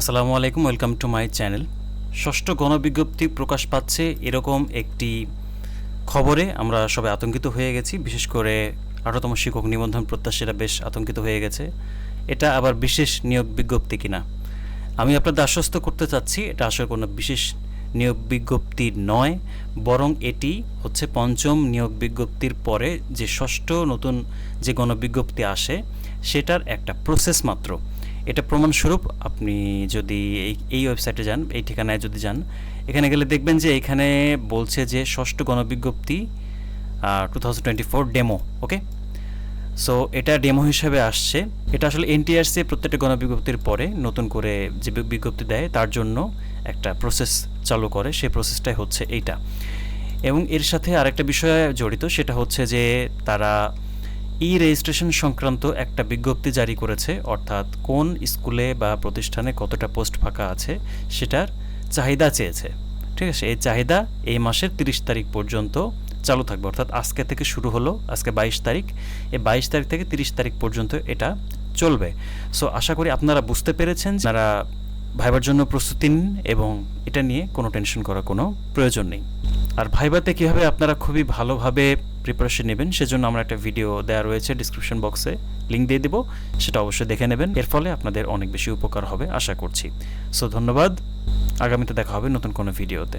আসসালামু আলাইকুম, welcome to my channel. ষষ্ঠ গণবিজ্ঞপ্তি প্রকাশ পাচ্ছে এরকম একটি খবরে। আমরা সবাই আতঙ্কিত হয়ে গেছি, বিশেষ করে আঠারোতম শিক্ষক নিবন্ধন প্রত্যাশীরা বেশ আতঙ্কিত হয়ে গেছে। এটা আবার বিশেষ নিয়োগ বিজ্ঞপ্তি কিনা? আমি আপনাদের আশ্বস্ত করতে চাচ্ছি, এটা আসলে কোনো বিশেষ নিয়োগ বিজ্ঞপ্তি নয়, বরং এটি হচ্ছে পঞ্চম নিয়োগ বিজ্ঞপ্তির পরে যে ষষ্ঠ নতুন যে গণবিজ্ঞপ্তি আসে, সেটার একটা প্রসেস মাত্র। এটা প্রমাণস্বরূপ আপনি যদি এই এই ওয়েবসাইটে যান, এই ঠিকানায় যদি যান, এখানে গেলে দেখবেন যে এখানে বলছে যে ষষ্ঠ গণবিজ্ঞপ্তি টু ডেমো ওকে সো এটা ডেমো হিসেবে আসছে। এটা আসলে এনটিআরসি প্রত্যেকটা গণবিজ্ঞপ্তির পরে নতুন করে যে বিজ্ঞপ্তি দেয়, তার জন্য একটা প্রসেস চালু করে। সেই প্রসেসটাই হচ্ছে এইটা। এবং এর সাথে আরেকটা বিষয় জড়িত, সেটা হচ্ছে যে তারা ই রেজিস্ট্রেশন সংক্রান্ত একটা বিজ্ঞপ্তি জারি করেছে, অর্থাৎ কোন স্কুলে বা প্রতিষ্ঠানে কতটা পোস্ট ফাঁকা আছে সেটার চাহিদা চেয়েছে। ঠিক আছে, এই চাহিদা এই মাসের তিরিশ তারিখ পর্যন্ত চালু থাকবে, অর্থাৎ আজকে থেকে শুরু হলো, আজকে বাইশ তারিখ। এই বাইশ তারিখ থেকে তিরিশ তারিখ পর্যন্ত এটা চলবে। সো আশা করি আপনারা বুঝতে পেরেছেন যারা ভাইবার জন্য প্রস্তুতি নিন এবং এটা নিয়ে কোনো টেনশন করার কোনো প্রয়োজন নেই। আর ভাইবাতে কীভাবে আপনারা খুবই ভালোভাবে প্রিপারেশন নেবেন, সেজন্য আমরা একটা ভিডিও দেওয়া রয়েছে ডিসক্রিপশন বক্সে লিঙ্ক দিয়ে দেবো, সেটা অবশ্যই দেখে নেবেন, এর ফলে আপনাদের অনেক বেশি উপকার হবে, আশা করছি। সো ধন্যবাদ, আগামীতে দেখা হবে নতুন কোনো ভিডিওতে